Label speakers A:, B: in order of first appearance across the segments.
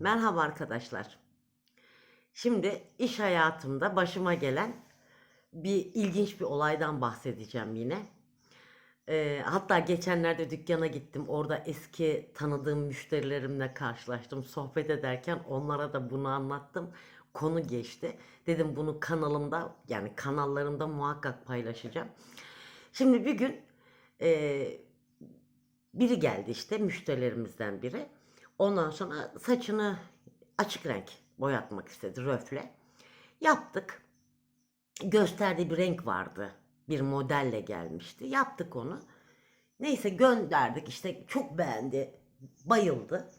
A: Merhaba arkadaşlar. Şimdi iş hayatımda başıma gelen bir ilginç bir olaydan bahsedeceğim yine. Ee, hatta geçenlerde dükkana gittim. Orada eski tanıdığım müşterilerimle karşılaştım. Sohbet ederken onlara da bunu anlattım. Konu geçti. Dedim bunu kanalımda yani kanallarımda muhakkak paylaşacağım. Şimdi bir gün eee, biri geldi işte müşterilerimizden biri. Ondan sonra saçını açık renk boyatmak istedi röfle. Yaptık. Gösterdiği bir renk vardı. Bir modelle gelmişti. Yaptık onu. Neyse gönderdik işte çok beğendi. Bayıldı.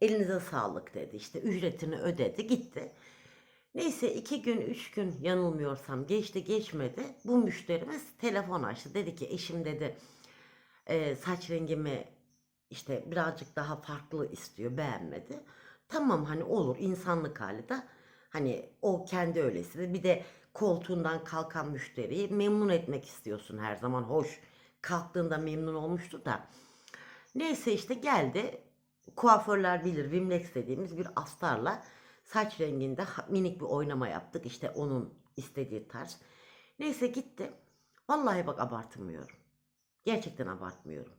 A: Elinize sağlık dedi. İşte ücretini ödedi gitti. Neyse iki gün üç gün yanılmıyorsam geçti geçmedi. Bu müşterimiz telefon açtı. Dedi ki eşim dedi e, saç rengimi işte birazcık daha farklı istiyor beğenmedi. Tamam hani olur insanlık hali de hani o kendi öylesi. Bir de koltuğundan kalkan müşteriyi memnun etmek istiyorsun her zaman. Hoş kalktığında memnun olmuştu da. Neyse işte geldi. Kuaförler bilir Vimlex dediğimiz bir astarla saç renginde minik bir oynama yaptık. İşte onun istediği tarz. Neyse gitti. Vallahi bak abartmıyorum. Gerçekten abartmıyorum.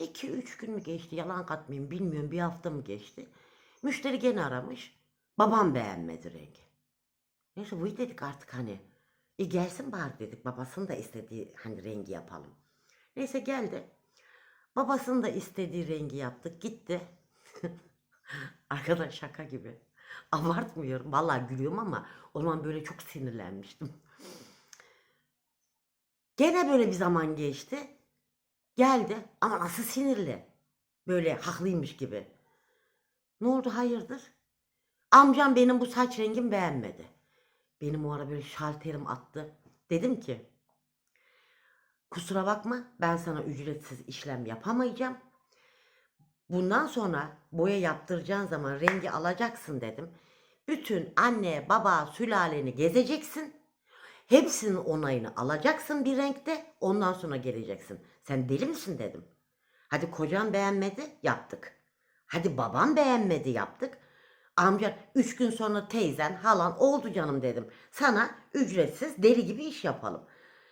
A: 2-3 gün mü geçti yalan katmayayım bilmiyorum bir hafta mı geçti. Müşteri gene aramış. Babam beğenmedi rengi. Neyse bu dedik artık hani. E gelsin bari dedik babasının da istediği hani rengi yapalım. Neyse geldi. Babasının da istediği rengi yaptık gitti. Arkadaş şaka gibi. Abartmıyorum. Vallahi gülüyorum ama o zaman böyle çok sinirlenmiştim. Gene böyle bir zaman geçti. Geldi ama nasıl sinirli. Böyle haklıymış gibi. Ne oldu hayırdır? Amcam benim bu saç rengim beğenmedi. Benim o ara böyle şalterim attı. Dedim ki kusura bakma ben sana ücretsiz işlem yapamayacağım. Bundan sonra boya yaptıracağın zaman rengi alacaksın dedim. Bütün anne, baba, sülaleni gezeceksin. Hepsinin onayını alacaksın bir renkte. Ondan sonra geleceksin. Sen deli misin dedim. Hadi kocan beğenmedi yaptık. Hadi babam beğenmedi yaptık. Amca üç gün sonra teyzen halan oldu canım dedim. Sana ücretsiz deli gibi iş yapalım.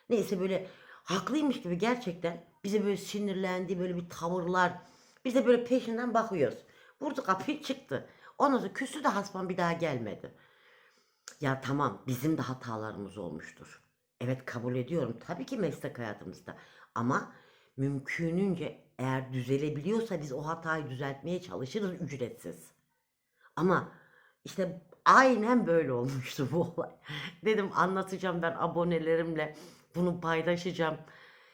A: Neyse böyle haklıymış gibi gerçekten bize böyle sinirlendi böyle bir tavırlar. Biz de böyle peşinden bakıyoruz. Vurdu kapıyı çıktı. Ondan sonra küsü de hasban bir daha gelmedi. Ya tamam bizim de hatalarımız olmuştur. Evet kabul ediyorum tabii ki meslek hayatımızda. Ama mümkününce eğer düzelebiliyorsa biz o hatayı düzeltmeye çalışırız ücretsiz. Ama işte aynen böyle olmuştu bu olay. Dedim anlatacağım ben abonelerimle bunu paylaşacağım.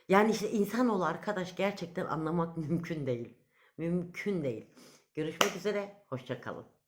A: Yani işte insanoğlu arkadaş gerçekten anlamak mümkün değil. Mümkün değil. Görüşmek üzere, hoşça kalın.